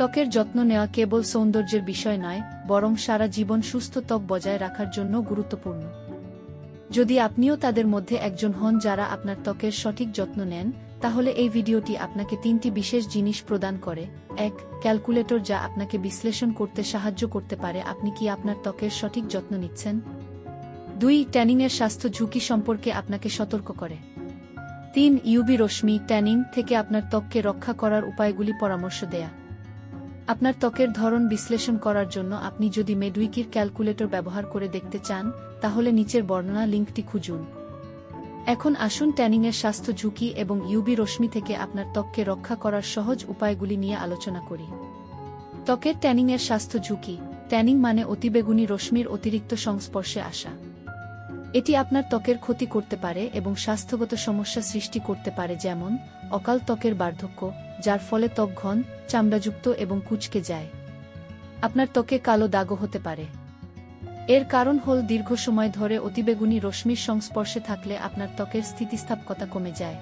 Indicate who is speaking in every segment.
Speaker 1: ত্বকের যত্ন নেওয়া কেবল সৌন্দর্যের বিষয় নয়, বরং সারা জীবন সুস্থ ত্বক বজায় রাখার জন্য গুরুত্বপূর্ণ। যদি আপনিও তাদের মধ্যে একজন হন যারা আপনার ত্বকের সঠিক যত্ন নেন, তাহলে এই ভিডিওটি আপনাকে তিনটি বিশেষ জিনিস প্রদান করে। এক, ক্যালকুলেটর যা আপনাকে বিশ্লেষণ করতে সাহায্য করতে পারে আপনি কি আপনার ত্বকের সঠিক যত্ন নিচ্ছেন। দুই, ট্যানিংয়ের স্বাস্থ্য ঝুঁকি সম্পর্কে আপনাকে সতর্ক করে। তিন ইউবি রশ্মি, ট্যানিং থেকে আপনার ত্বককে রক্ষা করার উপায়গুলি পরামর্শ দেয়া। আপনার ত্বকের ধরন বিশ্লেষণ করার জন্য আপনি যদি মেডউইকির ক্যালকুলেটর ব্যবহার করে দেখতে চান, তাহলে নিচের বর্ণনা লিঙ্কটি খুঁজুন। এখন আসুন ট্যানিংয়ের স্বাস্থ্য ঝুঁকি এবং ইউবি রশ্মি থেকে আপনার ত্বককে রক্ষা করার সহজ উপায়গুলি নিয়ে আলোচনা করি। ত্বকের ট্যানিংয়ের স্বাস্থ্য ঝুঁকি। ট্যানিং মানে অতিবেগুনি রশ্মির অতিরিক্ত সংস্পর্শে আসা। এটি আপনার ত্বকের ক্ষতি করতে পারে এবং স্বাস্থ্যগত সমস্যা সৃষ্টি করতে পারে, যেমন অকাল ত্বকের বার্ধক্য, যার ফলে ত্বক ঘন, চামড়াযুক্ত এবং কুচকে যায়। আপনার ত্বকে কালো দাগও হতে পারে। এর কারণ হল দীর্ঘ সময় ধরে অতিবেগুনি রশ্মির সংস্পর্শে থাকলে আপনার ত্বকের স্থিতিস্থাপকতা কমে যায়।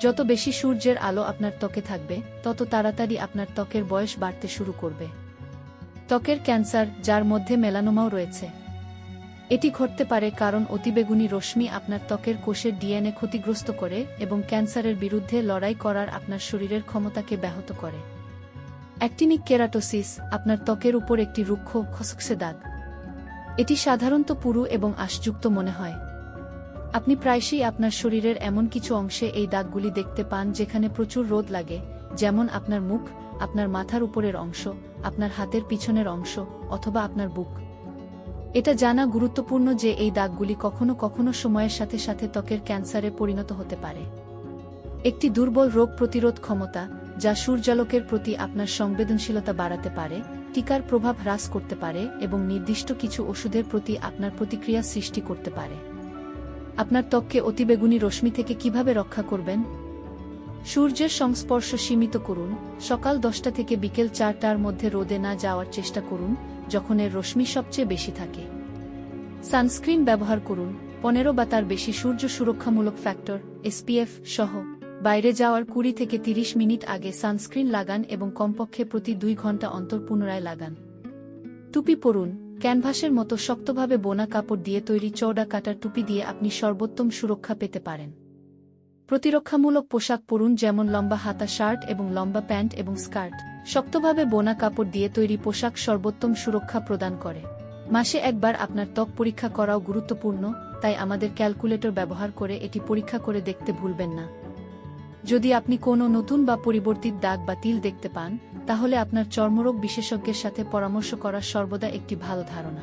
Speaker 1: যত বেশি সূর্যের আলো আপনার ত্বকে থাকবে, তত তাড়াতাড়ি আপনার ত্বকের বয়স বাড়তে শুরু করবে। ত্বকের ক্যান্সার, যার মধ্যে মেলানোমাও রয়েছে। এটি ঘটতে পারে কারণ অতিবেগুনি রশ্মি আপনার ত্বকের কোষের ডিএনএ ক্ষতিগ্রস্ত করে এবং ক্যান্সারের বিরুদ্ধে লড়াই করার আপনার শরীরের ক্ষমতাকে ব্যাহত করে। অ্যাক্টিনিক কেরাটোসিস আপনার ত্বকের উপর একটি রুক্ষ, খসখসে দাগ। এটি সাধারণত পুরু এবং আশযুক্ত মনে হয়। আপনি প্রায়শই আপনার শরীরের এমন কিছু অংশে এই দাগগুলি দেখতে পান যেখানে প্রচুর রোদ লাগে, যেমন আপনার মুখ, আপনার মাথার উপরের অংশ, আপনার হাতের পিছনের অংশ, অথবা আপনার বুক। এটা জানা গুরুত্বপূর্ণ যে এই দাগগুলি কখনো কখনো সময়ের সাথে সাথে ত্বকের ক্যান্সারে পরিণত হতে পারে। একটি দুর্বল রোগ প্রতিরোধ ক্ষমতা, যা সূর্যালোকের প্রতি আপনার সংবেদনশীলতা বাড়াতে পারে, টিকার প্রভাব হ্রাস করতে পারে এবং নির্দিষ্ট কিছু ওষুধের প্রতি আপনার প্রতিক্রিয়া সৃষ্টি করতে পারে। আপনার ত্বককে অতিবেগুনি রশ্মি থেকে কীভাবে রক্ষা করবেন? সূর্যের সংস্পর্শ সীমিত করুন, সকাল দশটা থেকে বিকেল চারটার মধ্যে রোদে না যাওয়ার চেষ্টা করুন, যখন এর রশ্মি সবচেয়ে বেশি থাকে। সানস্ক্রিন ব্যবহার করুন, পনেরো বা তার বেশি সূর্য সুরক্ষামূলক ফ্যাক্টর, এসপিএফ সহ। বাইরে যাওয়ার কুড়ি থেকে তিরিশ মিনিট আগে সানস্ক্রিন লাগান এবং কমপক্ষে প্রতি দুই ঘণ্টা অন্তর পুনরায় লাগান। টুপি পরুন, ক্যানভাসের মতো শক্তভাবে বোনা কাপড় দিয়ে তৈরি চৌড়া কাটার টুপি দিয়ে আপনি সর্বোত্তম সুরক্ষা পেতে পারেন। প্রতিরক্ষামূলক পোশাক পরুন যেমন লম্বা হাতা শার্ট এবং লম্বা প্যান্ট এবং স্কার্ট। শক্তভাবে বোনা কাপড় দিয়ে তৈরি পোশাক সর্বোত্তম সুরক্ষা প্রদান করে। মাসে একবার আপনার ত্বক পরীক্ষা করাও গুরুত্বপূর্ণ, তাই আমাদের ক্যালকুলেটর ব্যবহার করে এটি পরীক্ষা করে দেখতে ভুলবেন না। যদি আপনি কোনো নতুন বা পরিবর্তিত দাগ বা তিল দেখতে পান, তাহলে আপনার চর্মরোগ বিশেষজ্ঞের সাথে পরামর্শ করা সর্বদা একটি ভালো ধারণা।